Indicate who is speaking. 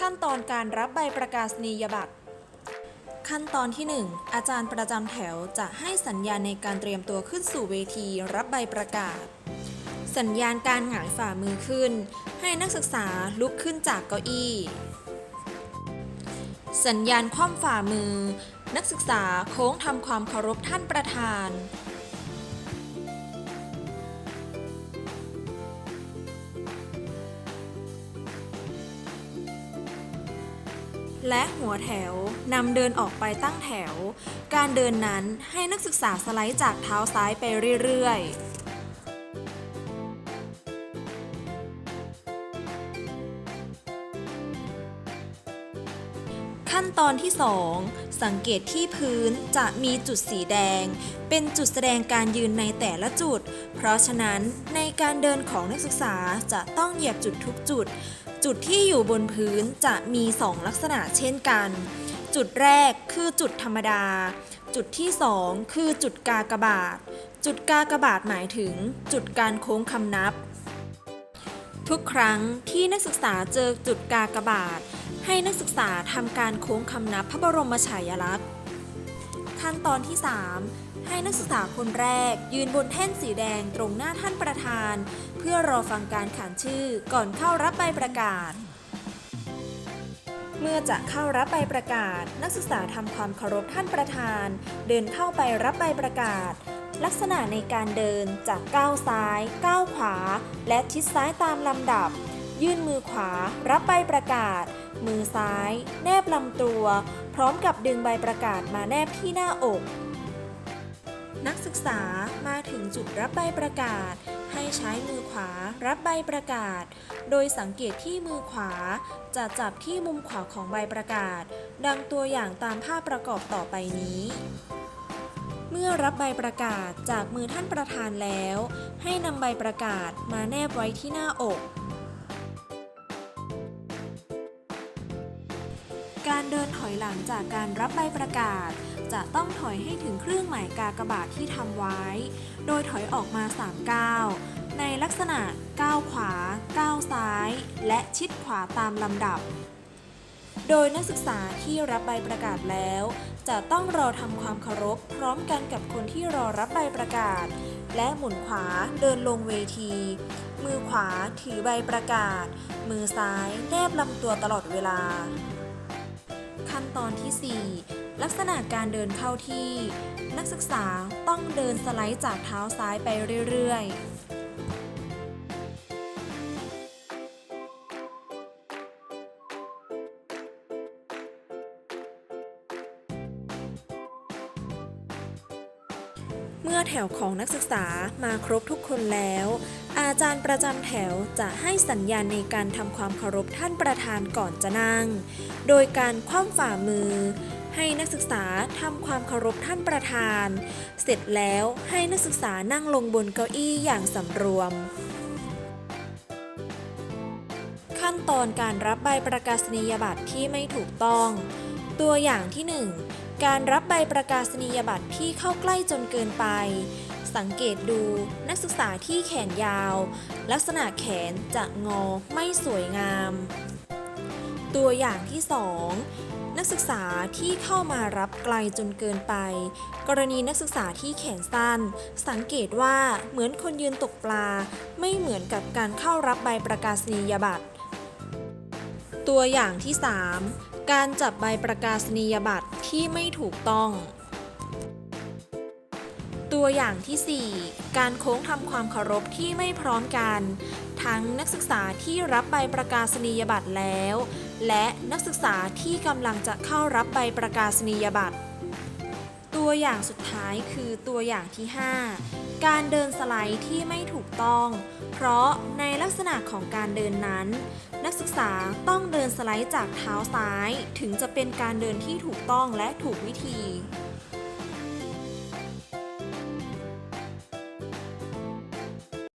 Speaker 1: ขั้นตอนการรับใบประกาศนียบัตร ขั้นตอนที่ 1 อาจารย์ประจำแถวจะให้สัญญาณในการเตรียมตัวขึ้นสู่เวทีรับใบประกาศ สัญญาณการหงายฝ่ามือขึ้น ให้นักศึกษาลุกขึ้นจากเก้าอี้ สัญญาณคว่ำฝ่ามือ นักศึกษาโค้งทำความเคารพท่านประธาน และหัวแถวนำเดินออกไปตั้งแถว การเดินนั้นให้นักศึกษาสไลด์จากเท้าซ้ายไปเรื่อยๆขั้นตอนที่ 2 สังเกตที่พื้นจะมีจุดสีแดง เป็นจุดแสดงการยืนในแต่ละจุด เพราะฉะนั้นในการเดินของนักศึกษาจะต้องเหยียบจุดทุกจุด จุดที่อยู่บนพื้นจะมี 2 ลักษณะเช่นกัน จุดแรกคือจุดธรรมดา จุดที่ 2 คือจุดกากบาท จุดกากบาทหมายถึง จุดการโค้งคำนับ ทุกครั้งที่นักศึกษาเจอจุดกากบาท ให้นักศึกษาทำการโค้งคำนับพระบรมฉายาลักษณ์ ขั้นตอนที่ 3 ให้นักศึกษาคนแรก ยืนบนแท่นสีแดงตรงหน้าท่านประธาน เพื่อรอฟังการขานชื่อก่อนเข้ารับใบประกาศ เมื่อจะเข้ารับใบประกาศ นักศึกษาทำความเคารพท่านประธาน เดินเข้าไปรับใบประกาศ ลักษณะในการเดินจากก้าวซ้าย ก้าวขวา และชิดซ้ายตามลำดับ ยื่นมือขวา รับใบประกาศ มือซ้าย แนบลำตัว พร้อมกับดึงใบประกาศมาแนบที่หน้าอก นักศึกษามาถึงจุดรับใบประกาศ ให้ใช้มือขวารับใบประกาศ โดยสังเกตที่มือขวา จะจับที่มุมขวาของใบประกาศ ดังตัวอย่างตามภาพประกอบต่อไปนี้ เมื่อรับใบประกาศจากมือท่านประธานแล้ว ให้นำใบประกาศมาแนบไว้ที่หน้าอกการเดินถอยหลังจากการรับใบประกาศ จะต้องถอยให้ถึงเครื่องหมายกากบาทที่ทำไว้ โดยถอยออกมา 3 ก้าว ในลักษณะก้าวขวา ก้าวซ้าย และชิดขวาตามลำดับ โดยนักศึกษาที่รับใบประกาศแล้ว จะต้องรอทำความเคารพพร้อมกันกับคนที่รอรับใบประกาศ และหมุนขวาเดินลงเวที มือขวาถือใบประกาศ มือซ้ายแนบลำตัวตลอดเวลา ขั้นตอนที่ 4 ลักษณะการเดินเข้าที่ นักศึกษาต้องเดินสไลด์จากเท้าซ้ายไปเรื่อยๆเมื่อแถวของนักศึกษามาครบทุกคนแล้ว อาจารย์ประจำแถวจะให้สัญญาณในการทำความเคารพท่านประธานก่อนจะนั่ง โดยการคว่ำฝ่ามือ ให้นักศึกษาทำความเคารพท่านประธาน เสร็จแล้วให้นักศึกษานั่งลงบนเก้าอี้อย่างสำรวม ขั้นตอนการรับใบประกาศนียบัตรที่ไม่ถูกต้อง ตัวอย่างที่ 1 การรับใบประกาศนียบัตรที่เข้าใกล้จนเกินไปสังเกตดูนักศึกษาที่แขนยาว ลักษณะแขนจะงอไม่สวยงาม ตัวอย่างที่ 2 นักศึกษาที่เข้ามารับไกลจนเกินไป กรณีนักศึกษาที่แขนสั้น สังเกตว่าเหมือนคนยืนตกปลา ไม่เหมือนกับการเข้ารับใบประกาศนียบัตร ตัวอย่างที่ 3 การจับใบประกาศนียบัตรที่ไม่ถูกต้อง ตัวอย่างที่ 4 การโค้งทำความเคารพที่ไม่พร้อมกัน ทั้งนักศึกษาที่รับใบประกาศนียบัตรแล้ว และนักศึกษาที่กำลังจะเข้ารับใบประกาศนียบัตร ตัวอย่างสุดท้ายคือตัวอย่างที่ 5 การเดินสไลด์ที่ไม่ถูกต้อง เพราะในลักษณะของการเดินนั้น นักศึกษาต้องเดินสไลด์จากเท้าซ้าย ถึงจะเป็นการเดินที่ถูกต้องและถูกวิธี